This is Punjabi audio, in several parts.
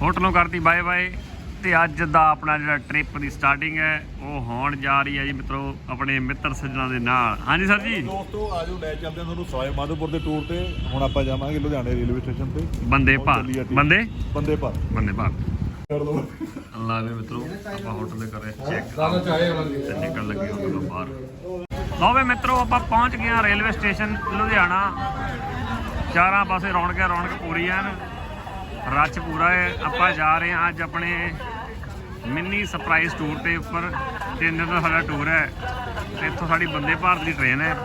ਹੋਟਲੋਂ ਕਰਤੀ ਬਾਏ ਬਾਏ। ਤੇ ਅੱਜ ਦਾ ਆਪਣਾ ਜਿਹੜਾ ਟ੍ਰਿਪ ਦੀ ਸਟਾਰਟਿੰਗ ਹੈ ਉਹ ਹੋਣ ਜਾ ਰਹੀ ਹੈ ਜੀ ਮਿੱਤਰੋ ਆਪਣੇ ਮਿੱਤਰ ਸੱਜਣਾ ਦੇ ਨਾਲ। ਹਾਂਜੀ ਸਰ ਜੀ। ਦੋਸਤੋ ਆਜੋ ਲੈ ਚੱਲਦੇ ਹਾਂ ਤੁਹਾਨੂੰ ਸਵਾਈ ਮਾਧੋਪੁਰ ਦੇ ਟੂਰ ਤੇ। ਹੁਣ ਆਪਾਂ ਜਾਵਾਂਗੇ ਲੁਧਿਆਣੇ ਰੇਲਵੇ ਸਟੇਸ਼ਨ ਤੇ। ਬੰਦੇ ਬਹੁਤ ਭਾਰ ਚੱਲੀ ਆ team। ਬੰਦੇ? ਬੰਦੇ ਭਾਰ ਬੰਦੇ ਭਾਰ ਕਰ ਲਓ। ਅੱਲਾ ਵੀ ਮਿੱਤਰੋ ਆਪਾਂ ਹੋਟਲ ਦੇ ਕਰੇ ਚੈੱਕ ਤੇ ਨਿਕਲ ਲੱਗੇ ਹੋਟਲ ਤੋਂ ਬਾਹਰ। ਲਓ ਵੇ ਮਿੱਤਰੋ ਆਪਾਂ ਪਹੁੰਚ ਗਏ ਹਾਂ ਰੇਲਵੇ ਸਟੇਸ਼ਨ ਲੁਧਿਆਣਾ। ਚਾਰਾਂ ਪਾਸੇ ਰੌਣਕ ਰੌਣਕ ਪੂਰੀ ਐਨ ਰੱਛ ਪੂਰਾ ਹੈ। ਆਪਾਂ ਜਾ ਰਹੇ ਹਾਂ ਅੱਜ ਆਪਣੇ ਮਿੰਨੀ ਸਰਪ੍ਰਾਈਜ਼ ਟੂਰ ਤੇ ਉੱਪਰ। ਤਿੰਨ ਦਿਨ ਦਾ ਸਾਡਾ ਟੂਰ ਹੈ। ਤੇ ਇੱਥੋਂ ਸਾਡੀ ਬੰਦੇ ਭਾਰਤ ਦੀ ਟ੍ਰੇਨ ਹੈ।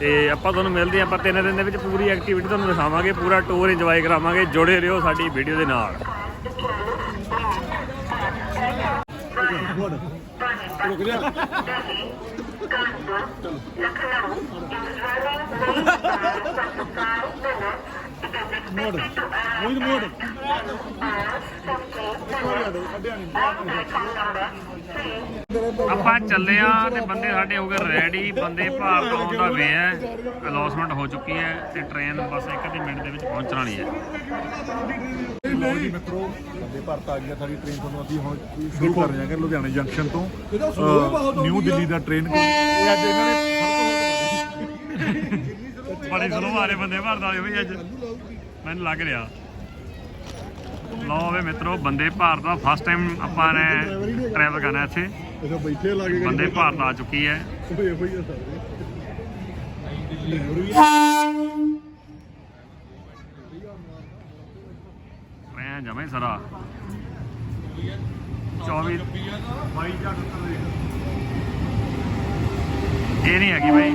ਤੇ ਆਪਾਂ ਤੁਹਾਨੂੰ ਮਿਲਦੇ ਹਾਂ। ਆਪਾਂ ਤਿੰਨ ਦਿਨ ਦੇ ਵਿੱਚ ਪੂਰੀ ਐਕਟੀਵਿਟੀ ਤੁਹਾਨੂੰ ਦਿਖਾਵਾਂਗੇ। ਪੂਰਾ ਟੂਰ ਇੰਜੋਏ ਕਰਾਵਾਂਗੇ। ਜੁੜੇ ਰਹੋ ਸਾਡੀ ਵੀਡੀਓ ਦੇ ਨਾਲ। ਰੁਕ ਜਾ ਮੋੜ ਮੋੜ ਮੋੜ ਆਪਾਂ ਚੱਲੇ ਆ ਤੇ ਬੰਦੇ ਸਾਡੇ ਹੋ ਗਏ ਰੈਡੀ ਬੰਦੇ ਭਾਰਤ ਆਉਣ ਦਾ ਵੇ ਹੈ। ਅਨਾਉਂਸਮੈਂਟ ਹੋ ਚੁੱਕੀ ਹੈ ਤੇ ਟ੍ਰੇਨ ਬਸ ਇੱਕ ਅੱਧੇ ਮਿੰਟ ਦੇ ਵਿੱਚ ਪਹੁੰਚਣ ਵਾਲੀ ਹੈ। ਲਓ ਜੀ ਮਿੱਤਰੋ ਬੰਦੇ ਭਾਰਤ ਆ ਗਿਆ ਸਾਡੀ ਟ੍ਰੇਨ ਤੁਹਾਨੂੰ ਅਸੀਂ ਹੁਣ ਸ਼ੁਰੂ ਕਰ ਰਹੇ ਹਾਂ ਲੁਧਿਆਣੇ ਜੰਕਸ਼ਨ ਤੋਂ ਨਿਊ ਦਿੱਲੀ ਦਾ ਟ੍ਰੇਨ ਇਹ ਅੱਜ ਇਹਨਾਂ ਨੇ ਬੜੇ ਸਲੋ ਮਾਰੇ ਬੰਦੇ ਭਾਰਤ ਵਾਲੇ ਬਈ ਅੱਜ। ਮੈਨੂੰ ਲੱਗ ਰਿਹਾ। ਲਓ ਵੇ ਮਿੱਤਰੋ ਬੰਦੇ ਭਾਰਤ ਦਾ ਫਸਟ ਟਾਈਮ ਆਪਾਂ ਨੇ ਟਰੈਵਲ ਕਰਨਾ ਇੱਥੇ। ਅੱਛਾ ਬੈਠੇ ਲੱਗੇ ਬੰਦੇ ਭਾਰਤ ਆ ਚੁੱਕੀ ਹੈ। ਹੋਏ ਹੋਈ ਆ ਸਾਰੇ ਮੈਂ ਜਮੇ ਸਰਾ। 24 ਇਹ ਨਹੀਂ ਹੈਗੀ ਬਾਈ।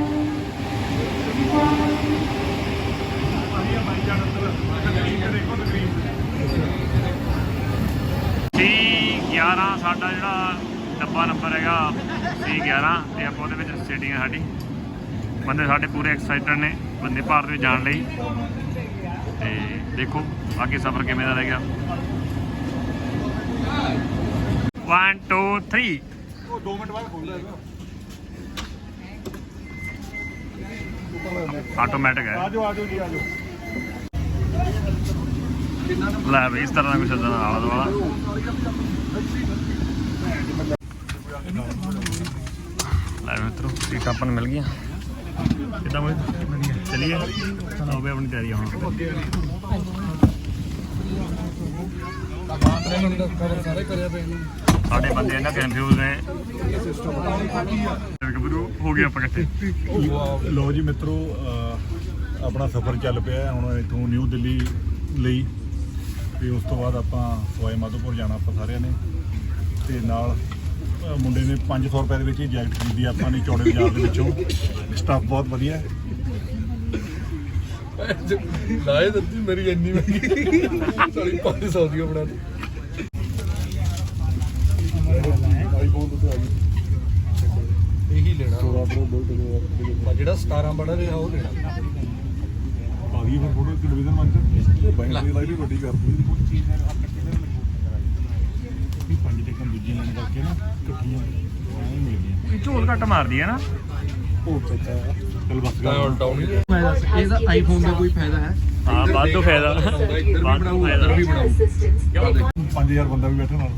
ਸੀ 11 ਸਾਡਾ ਜਿਹੜਾ ਡੱਬਾ ਨੰਬਰ ਹੈਗਾ ਸੀ 11 ਤੇ ਆਪਾਂ ਉਹਦੇ ਵਿੱਚ ਸੀਟਿੰਗ ਹੈ ਸਾਡੀ। ਬੰਦੇ ਸਾਡੇ ਪੂਰੇ ਐਕਸਾਈਟਡ ਨੇ ਬੰਦੇ ਭਾਰਤ ਵਿੱਚ ਜਾਣ ਲਈ। ਤੇ ਦੇਖੋ ਅੱਗੇ ਸਫ਼ਰ ਕਿਵੇਂ ਦਾ ਰਹੇਗਾ 1 2 3 ਉਹ 2 ਮਿੰਟ ਬਾਅਦ ਖੋਲਦਾ ਹੈਗਾ ਆਟੋਮੈਟਿਕ ਹੈ। ਆਜੋ ਆਜੋ ਜੀ ਆਜੋ ਲੈ ਬਈ ਇਸ ਤਰ੍ਹਾਂ ਦਾ ਦਾ ਆਲਾ ਦੁਆਲਾ ਲੈ ਮਿੱਤਰੋ ਸੀਟਾਂ ਆਪਾਂ ਨੂੰ ਮਿਲ ਗਈਆਂ। ਕਿੱਦਾਂ ਹੋਏ ਚਲੀਏ? ਹੋ ਗਈ ਆਪਣੀ ਤਿਆਰੀ ਹੁਣ। ਸਾਡੇ ਬੰਦੇ ਇਹਨਾਂ ਕਨਫਿਊਜ਼ ਨੇ। ਗੱਭਰੂ ਹੋ ਗਏ ਆਪਾਂ ਇਕੱਠੇ। ਲੋ ਜੀ ਮਿੱਤਰੋ ਆਪਣਾ ਸਫ਼ਰ ਚੱਲ ਪਿਆ ਹੁਣ ਇਥੋਂ ਨਿਊ ਦਿੱਲੀ ਲਈ। ਤੇ ਉਸ ਤੋਂ ਬਾਅਦ ਆਪਾਂ ਸਵਾਈ ਮਾਧੋਪੁਰ ਜਾਣਾ ਆਪਾਂ ਸਾਰਿਆਂ ਨੇ। ਤੇ ਨਾਲ ਮੁੰਡੇ ਨੇ 500 ਰੁਪਏ ਦੇ ਵਿੱਚ ਹੀ ਜੈਕਟ ਖਰੀਦੀ ਆਪਾਂ ਨੇ ਚੌੜੇ ਬਾਜ਼ਾਰ ਦੇ ਵਿੱਚੋਂ। ਸਟਾਫ ਬਹੁਤ ਵਧੀਆ। ਹੈ ਲਾਏ ਦਿੱਤੀ ਮੇਰੀ ਇੰਨੀ ਮਹਿੰਗੀ। ਸਾਲੀ 500 ਦੀ ਬਣਾ ਦੀ ਆਈਫੋਨ ਤੋਂ ਆ ਗਈ ਇਹੀ ਲੈਣਾ। ਥੋੜਾ ਬਰੋ ਬੋਲ ਤੇ ਆ। ਜਿਹੜਾ 17 ਬੜਾ ਰਿਹਾ ਉਹ ਲੈਣਾ। ਆ ਗਈ ਫਿਰ ਫੋਟੋ ਟੈਲੀਵਿਜ਼ਨ ਮੰਚ ਇਹ ਬੈਂਕ ਦੀ ਲਾਈਟ ਵੱਡੀ ਕਰਦੀ ਇਹ ਪੰਜ ਟਿਕਨ ਦੂਜੀ ਲੈਣ ਕਰਕੇ ਨਾ ਇਕੱਠੀਆਂ ਐਂ ਮਿਲਦੀਆਂ ਝੋਲ ਘੱਟ ਮਾਰਦੀ ਹੈ ਨਾ ਉਹ ਚੱਕਾ ਚਲ ਬਸ ਤਾਂ ਕਰ ਉਲਟਾ ਹੋਣੀ ਇਹਦਾ ਆਈਫੋਨ ਦਾ ਕੋਈ ਫਾਇਦਾ ਹੈ ਹਾਂ ਵਾਧੂ ਫਾਇਦਾ ਇੱਧਰ ਵੀ ਵਾਧੂ ਬਣਾਉ ਫਾਇਦਾ ਇੱਧਰ ਵੀ ਬਣਾਉ 5000 ਬੰਦਾ ਵੀ ਬੈਠਾ ਨਾਲ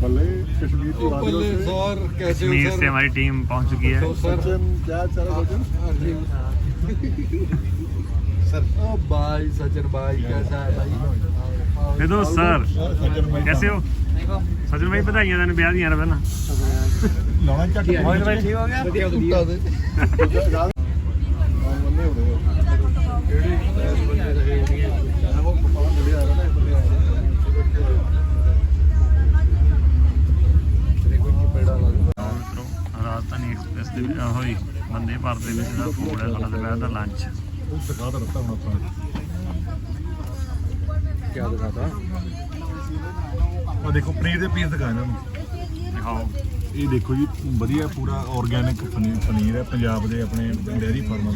ਬੱਲੇ ਕਸ਼ਮੀਰ ਤੋਂ ਆ ਬੱਲੇ ਸਰ ਕੈਸੇ ਹੋ कश्मीर से सर हमारी टीम पहुंच चुकी है तो सर ਸਚਨ ਕੀ ਚਾਲ ਹੈ ਸਚਨ सर ओ भाई सचिन भाई कैसा है भाई हेलो सर कैसे हो सचिन भाई बधाइयां देने ब्याह ਦੀਆਂ ਪਹਿਲਾਂ ਲਾਉਣਾ ਚੱਕ ਮੋਹਨ ਭਾਈ ਠੀਕ ਹੋ ਗਿਆ ਵਧੀਆ ਵਧੀਆ ਬੰਦੇ ਹੋ ਗਏ। ਕਿਹੜੀ ਬੰਦੇ ਰਹੇ ਹੋਣਗੇ ਉਹ ਪਪਾ ਚਲੇ ਆ ਰਹੇ ਨੇ ਬੰਦੇ ਆ ਰਹੇ ਨੇ ਤੇਰੇ ਕੋਈ ਪੇੜਾ ਲਾ ਦੂੰਗਾ ਰਾਜਧਾਨੀ ਐਕਸਪ੍ਰੈਸ ਦੇ ਹੋਈ। ਬੰਦੇ ਭਾਰਤ ਦੇ ਵਿੱਚ ਦਾ ਫੂਡ ਹੈ ਸਾਡਾ ਦੁਪਹਿਰ ਦਾ ਲੰਚ ਉਹ ਦਿਖਾ ਤਾਂ ਦਿੱਤਾ ਹੁਣ ਆਪਾਂ ਕੀ ਦਿਖਾਤਾ? ਉਹ ਦੇਖੋ ਪਨੀਰ ਦੇ ਪੀਸ ਦਿਖਾ ਇਹਨਾਂ ਨੂੰ। ਦਿਖਾਓ। ਇਹ ਦੇਖੋ ਜੀ ਵਧੀਆ ਪੂਰਾ ਆਰਗੇਨਿਕ ਪਨੀਰ ਪਨੀਰ ਹੈ ਪੰਜਾਬ ਦੇ ਆਪਣੇ ਡੇਅਰੀ ਫਾਰਮਾਂ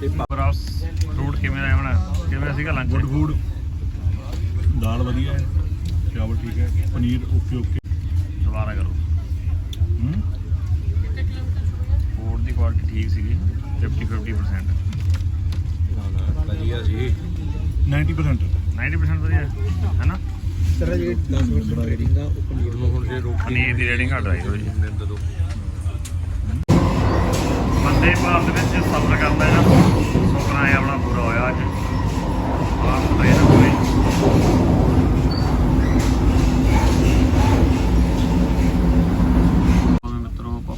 ਦੇ ਬਰਾਸ ਫਰੂਟ ਕਿਵੇਂ ਦਾ ਬਣਾ ਕਿਵੇਂ ਸੀਗਾ ਲੰਚ ਗੁੱਡ ਫੂਡ ਦਾਲ ਵਧੀਆ ਹੈ ਚਾਵਲ ਠੀਕ ਹੈ ਪਨੀਰ ਓਕੇ ਓਕੇ ਦੁਬਾਰਾ ਕਰੋ ਹੂੰ ਫੂਡ ਦੀ ਕੁਆਲਿਟੀ ਠੀਕ ਸੀਗੀ 50 50% ਵਧੀਆ ਸੀ 90% 90% ਵਧੀਆ ਹੈ ਨਾ ਤੇਰਾ ਜਿਹੜੀ 10% ਰੇਟਿੰਗ ਆ ਉਹ ਪਨੀਰ ਨੂੰ ਹੁਣ ਜੇ ਰੋਕ ਪਨੀਰ ਦੀ ਰੇਟਿੰਗ ਘੱਟ ਆਈ ਹੋਈ ਨੇ ਦੋ ਬੰਦੇ ਭਾਰਤ ਵਿੱਚ ਸਫ਼ਰ ਕਰਦਾ ਹੈ ਨਾ ਸੁਪਨਾ ਹੈ ਆਪਣਾ ਪੂਰਾ ਹੋਇਆ ਅੱਜ। ਆਪ ਟ੍ਰੇਨ ਹੋਈ ਹਾਂ ਮਿੱਤਰੋ ਆਪਾਂ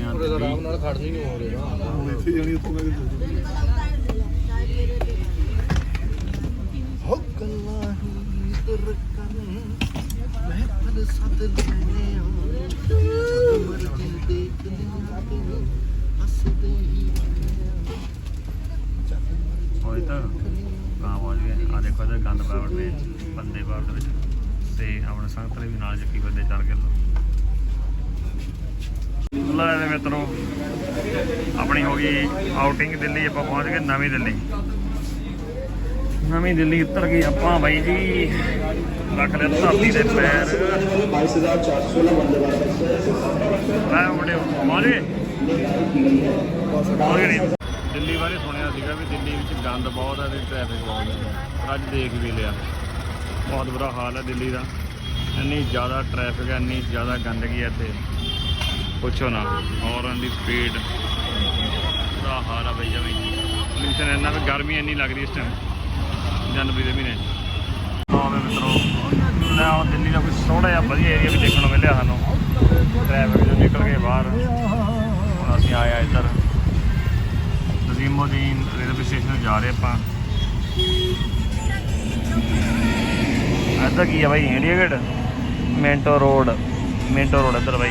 ਗਏ ਉਹਦੇ ਦਿੱਲੀ। ਆਰਾਮ ਨਾਲ ਖੜਨੀ ਨਹੀਂ ਹੋ ਰਿਹਾ ਇੱਥੇ ਜਾਣੀ ਉੱਥੋਂ ਮੈਂ ਹੋ ਗੱਲਾਂ ਹੀ ਤੇਰੇ ਕੰਨ ਮੈਂ ਪਰ ਸੱਤ ਲੈਨੇ ਆ ਜਦ ਮਰਜ਼ੀ ਦੇਖ ਲਿਆ ਤੈਨੂੰ ਹੱਸਦੇ ਹੀ ਹੋਏ ਤਾਂ ਕਾਂ ਪਹੁੰਚ ਗਏ ਆ ਦੇਖੋ ਇਹਦਾ ਗੰਦ ਪਾਵੜ ਵਿੱਚ ਬੰਦੇ ਭਾਰਤ ਵਿੱਚ। ਤੇ ਆਪਣੇ ਸੰਗਤਰੇ ਵੀ ਨਾਲ ਚੱਕੀ ਬੰਦੇ ਚੜ ਕੇ ਲੋ ਲੈ ਦੇ ਮਿੱਤਰੋ, ਆਪਣੀ ਹੋ ਗਈ ਆਊਟਿੰਗ ਦਿੱਲੀ, ਆਪਾਂ ਪਹੁੰਚ ਗਏ ਨਵੀਂ ਦਿੱਲੀ। ਨਵੀਂ ਦਿੱਲੀ ਉਤਰ ਗਏ ਆਪਾਂ ਬਾਈ ਜੀ, ਰੱਖ ਲਿਆ ਧਰਤੀ ਦੇ ਪੈਰ। 22416 ਬੰਦੇ ਬਾਰੇ ਬੜੇ ਮਾਰੇ ਦਿੱਲੀ ਬਾਰੇ ਸੁਣਿਆ ਸੀਗਾ ਵੀ ਦਿੱਲੀ ਵਿੱਚ ਗੰਦ ਬਹੁਤ ਹੈ ਤੇ ਟ੍ਰੈਫਿਕ ਬਹੁਤ ਹੈ ਅੱਜ ਦੇਖ ਵੀ ਲਿਆ। ਬਹੁਤ ਬੁਰਾ ਹਾਲ ਹੈ ਦਿੱਲੀ ਦਾ। ਇੰਨੀ ਜ਼ਿਆਦਾ ਟ੍ਰੈਫਿਕ ਹੈ ਇੰਨੀ ਜ਼ਿਆਦਾ ਗੰਦਗੀ ਹੈ ਇੱਥੇ। ਪੁੱਛੋ ਨਾ। ਹੌਰਨ ਦੀ ਸਪੀਡ ਬੁਰਾ ਹਾਲ ਆ ਬਈ ਜਮੀ। ਪੋਲੂਸ਼ਨ ਇੰਨਾ ਵੀ ਗਰਮੀ ਇੰਨੀ ਲੱਗਦੀ ਇਸ ਟਾਈਮ ਜਨਵਰੀ ਦੇ ਮਹੀਨੇ ਆਵੇ ਮਿੱਤਰੋ, ਲੈ ਦਿੱਲੀ ਦਾ ਕੋਈ ਥੋੜਾ ਜਿਹਾ ਵਧੀਆ ਏਰੀਆ ਵੀ ਦੇਖਣ ਨੂੰ ਮਿਲਿਆ ਸਾਨੂੰ। ਟ੍ਰੈਫਿਕ ਚੋਂ ਨਿਕਲ ਕੇ ਬਾਹਰ। ਹੁਣ ਅਸੀਂ ਆਏ ਆ ਇੱਧਰ। ਨਜ਼ੀਮੁਦੀਨ ਰੇਲਵੇ ਸਟੇਸ਼ਨ ਜਾ ਰਹੇ ਆਪਾਂ। ਇੱਧਰ ਕੀ ਆ ਬਾਈ India Gate Minto road Minto road ਇੱਧਰ ਬਾਈ।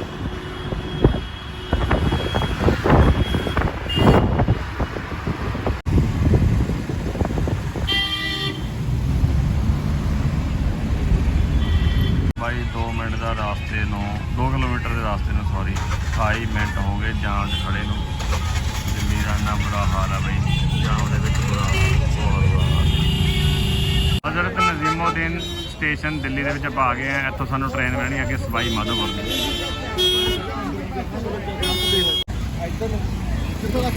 ਬੁਰਾ ਹਾਲ ਆ ਬਈ ਜਾਮ ਦੇ ਵਿੱਚ ਬੁਰਾ ਬਹੁਤ ਬੁਰਾ ਹਾਲ ਹਜ਼ਰਤ ਨਜ਼ੀਮੁਦੀਨ ਸਟੇਸ਼ਨ ਦਿੱਲੀ ਦੇ ਵਿੱਚ ਆਪਾਂ ਆ ਗਏ ਆ ਇੱਥੋਂ ਸਾਨੂੰ ਟ੍ਰੇਨ ਮਿਲਣੀ ਅੱਗੇ ਸਵਾਈ ਮਾਧੋਪੁਰ ਦੀ।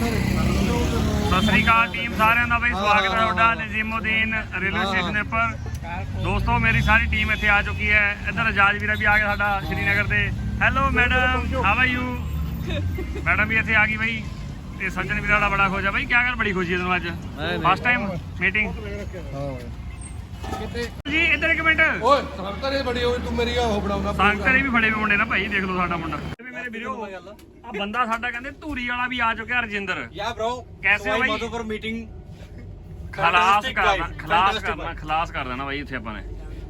ਸਤਿ ਸ੍ਰੀ ਅਕਾਲ ਟੀਮ ਸਾਰਿਆਂ ਦਾ ਬਈ ਸਵਾਗਤ ਹੈ ਤੁਹਾਡਾ ਨਜ਼ੀਮੁਦੀਨ ਰੇਲਵੇ ਸਟੇਸ਼ਨ ਉੱਪਰ। ਦੋਸਤੋ ਮੇਰੀ ਸਾਰੀ ਟੀਮ ਇੱਥੇ ਆ ਚੁੱਕੀ ਹੈ। ਇੱਧਰ ਆਜ਼ਾਦ ਵੀਰਾ ਵੀ ਆ ਗਿਆ ਸਾਡਾ ਸ਼੍ਰੀਨਗਰ ਤੇ hello madam how are you madam ਵੀ ਇੱਥੇ ਆ ਗਈ ਬਈ। ਤੇ ਸੱਜਣ ਵੀਰਾਂ ਦਾ ਬੜਾ ਖੁਸ਼ ਆ ਬਾਈ ਕਿਆ ਗੱਲ ਬੜੀ ਖੁਸ਼ੀ ਹੈ ਤੁਹਾਨੂੰ ਅੱਜ? ਫਸਟ ਟਾਈਮ ਮੀਟਿੰਗ ਜੀ ਇੱਧਰ ਇੱਕ ਮਿੰਟ। ਓਏ ਸੰਗਤਰੇ ਬੜੀ ਹੋਈ ਤੂੰ ਮੇਰੀ ਉਹ ਬਣਾਉਣਾ ਸੰਗਤਰੇ ਵੀ ਫੜੇ ਵੀ ਨਾ ਭਾਈ ਦੇਖ ਲਓ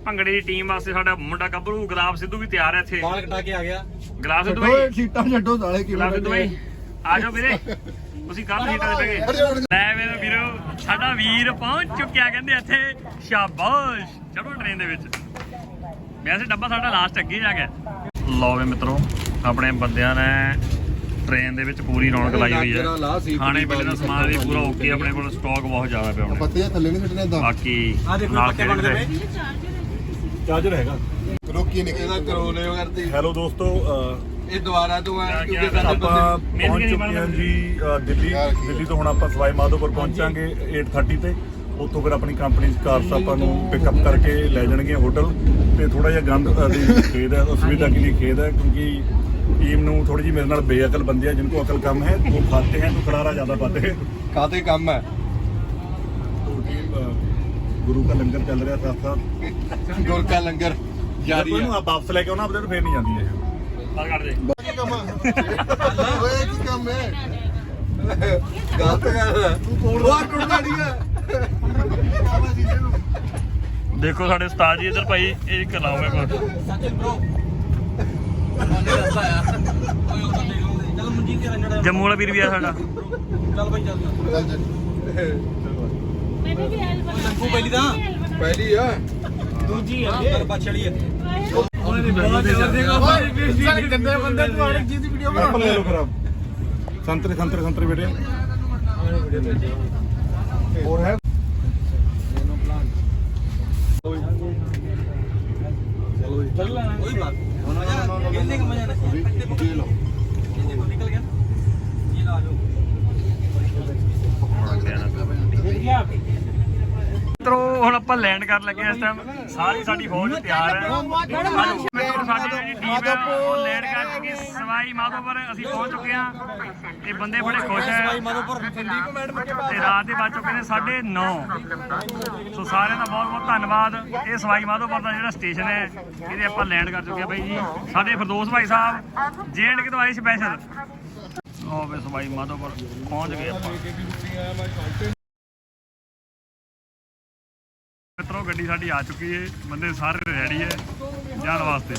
ਭੰਗੜੇ ਦੀ ਟੀਮ ਵਾਸਤੇ ਸਾਡਾ ਮੁੰਡਾ ਗੱਭਰੂ ਗੁਲਾਬ ਸਿੱਧੂ ਵੀ ਤਿਆਰ ਹੈ ਇੱਥੇ। ਬਾਲ ਕਟਾ ਕੇ ਆ ਗਿਆ। ਗੁਲਾਬ ਸਿੱਧੂ ਬਾਈ। ਸੀਟਾਂ ਛੱਡੋ ਸਾਲੇ ਕਿਵੇਂ ਗੁਲਾਬ ਸਿੱਧੂ ਬਾਈ। ਵੀਰੇ। ਤੁਸੀਂ ਗੱਲ ਨਹੀਂ ਟੱਲ ਪਏ? ਲੈ ਮੇਰੇ ਵੀਰੋ ਸਾਡਾ ਵੀਰ ਪਹੁੰਚ ਚੁੱਕਿਆ ਕਹਿੰਦੇ ਇੱਥੇ ਸ਼ਾਬਾਸ਼ ਚੜੋ ਟ੍ਰੇਨ ਦੇ ਵਿੱਚ। ਵੈਸੇ ਡੱਬਾ ਸਾਡਾ ਲਾਸਟ ਅੱਗੇ ਜਾ ਗਿਆ ਲਓ ਵੇ ਮਿੱਤਰੋ ਆਪਣੇ ਬੰਦਿਆਂ ਨੇ ਟ੍ਰੇਨ ਦੇ ਵਿੱਚ ਪੂਰੀ ਰੌਣਕ ਲਾਈ ਹੋਈ ਹੈ। ਖਾਣੇ ਪੀਣੇ ਦਾ ਸਮਾਨ ਵੀ ਪੂਰਾ ਓਕੇ ਆਪਣੇ ਕੋਲ ਸਟਾਕ ਬਹੁਤ ਜ਼ਿਆਦਾ ਪਿਆ ਹੁਣ ਪੱਤੇ ਥੱਲੇ ਨਹੀਂ ਸਿੱਟਣੇ ਤਾਂ ਬਾਕੀ ਨਾਲ ਕਿਹੜੇ ਚਾਰਜਰ ਹੈਗਾ। ਰੋਕੀ ਨਿਕਲਦਾ ਕਰੋਲੇ ਕਰਤੀ ਹੈਲੋ ਦੋਸਤੋ ਇਹ ਦੁਬਾਰਾ ਤੋਂ ਆ ਕਿਉਂਕਿ ਸਾਡੇ ਆਪਾਂ ਪਹੁੰਚ ਚੁੱਕੇ ਹਾਂ ਜੀ ਦਿੱਲੀ। ਦਿੱਲੀ ਤੋਂ ਹੁਣ ਆਪਾਂ ਸਵਾਈ ਮਾਧੋਪੁਰ ਪਹੁੰਚਾਂਗੇ 8:30 ਤੇ। ਉੱਥੋਂ ਫਿਰ ਆਪਣੀ ਕੰਪਨੀ ਦੀ ਕਾਰ ਨੂੰ ਪਿਕਅਪ ਕਰਕੇ ਲੈ ਜਾਣਗੇ ਹੋਟਲ ਤੇ ਥੋੜਾ ਜਿਹਾ ਗੰਦ ਅ, ਦੀ ਖੇਦ ਹੈ ਅਸੁਵਿਧਾ ਕੇ ਲਈ ਖੇਦ ਹੈ ਕਿਉਂਕਿ ਟੀਮ ਨੂੰ ਥੋੜੀ ਜਿਹੀ ਮੇਰੇ ਨਾਲ ਬੇਅਕਲ ਬੰਦੇ ਆ ਜਿਨ੍ਹਾਂ ਅਕਲ ਕੰਮ ਹੈ ਉਹ ਖਾਤੇ ਹੈ ਤੋਂ ਖੜਾਰਾ ਜ਼ਿਆਦਾ ਪਾਤੇ ਹੈ। ਕਾਤੇ ਕੰਮ ਹੈ? ਗੁਰੂ टीम, अ, गुरु का लंगर चल ਕਾ ਲੰਗਰ ਜਾਰੀ ਹੈ। आप ਵਾਪਸ ਲੈ ਕੇ ना अपने तो फिर नहीं जाती है ਦੇਖੋ ਸਾਡੇ ਉਸਤਾਦ ਜੀ ਇਧਰ ਭਾਈ ਇਹ ਕਲਾਉ ਮੈਂ ਕੋਲ। ਜੰਮੂ ਵਾਲਾ ਵੀਰ ਵੀ ਆ ਸਾਡਾ। ਪਹਿਲੀ ਆ। ਦੂਜੀ ਆ ਬਾਛੜੀ ਹੈ गंदे बंदे तुम्हारे चीज की वीडियो बना ले लो फिर आप संतरे संतरे संतरे बेटे और है कोई बात खेलने का मजा नहीं लो निकल गया ये लो आ जाओ ਹੁਣ ਆਪਾਂ ਲੈਂਡ ਕਰਨ ਲੱਗੇ ਇਸ ਟਾਈਮ ਸਾਰੀ ਸਾਡੀ ਫੌਜ ਤਿਆਰ ਹੈ। ਮਿੱਤਰੋ ਸਾਡੀ ਜਿਹੜੀ ਟੀਮ ਹੈ ਉਹ ਲੈਂਡ ਕਰ ਚੁੱਕੀ ਹੈ ਸਵਾਈ ਮਾਧੋਪੁਰ। ਅਸੀਂ ਪਹੁੰਚ ਚੁੱਕੇ ਹਾਂ। ਤੇ ਬੰਦੇ ਬੜੇ ਖੁਸ਼ ਹੈ। ਤੇ ਰਾਤ ਦੇ ਵੱਜ ਚੁੱਕੇ ਨੇ। 9:30 ਸੋ ਸਾਰਿਆਂ ਦਾ ਬਹੁਤ ਬਹੁਤ ਧੰਨਵਾਦ। ਇਹ ਸਵਾਈ ਮਾਧੋਪੁਰ ਦਾ ਜਿਹੜਾ ਸਟੇਸ਼ਨ ਹੈ ਇਹਦੇ ਆਪਾਂ ਲੈਂਡ ਕਰ ਚੁੱਕੇ ਹਾਂ ਬਾਈ ਜੀ। ਸਾਡੇ ਫਿਰਦੋਸ ਭਾਈ ਸਾਹਿਬ ਜੇਐਂਡ ਕੇ ਤੋਂ ਆਏ ਸਪੈਸ਼ਲ ਉਹ ਵੇ ਸਵਾਈ ਮਾਧੋਪੁਰ ਪਹੁੰਚ ਗਏ ਆਪਾਂ। ਗੱਡੀ ਸਾਡੀ ਆ ਚੁੱਕੀ ਹੈ ਬੰਦੇ ਸਾਰੇ ਰੈਡੀ ਹੈ ਜਾਣ ਵਾਸਤੇ।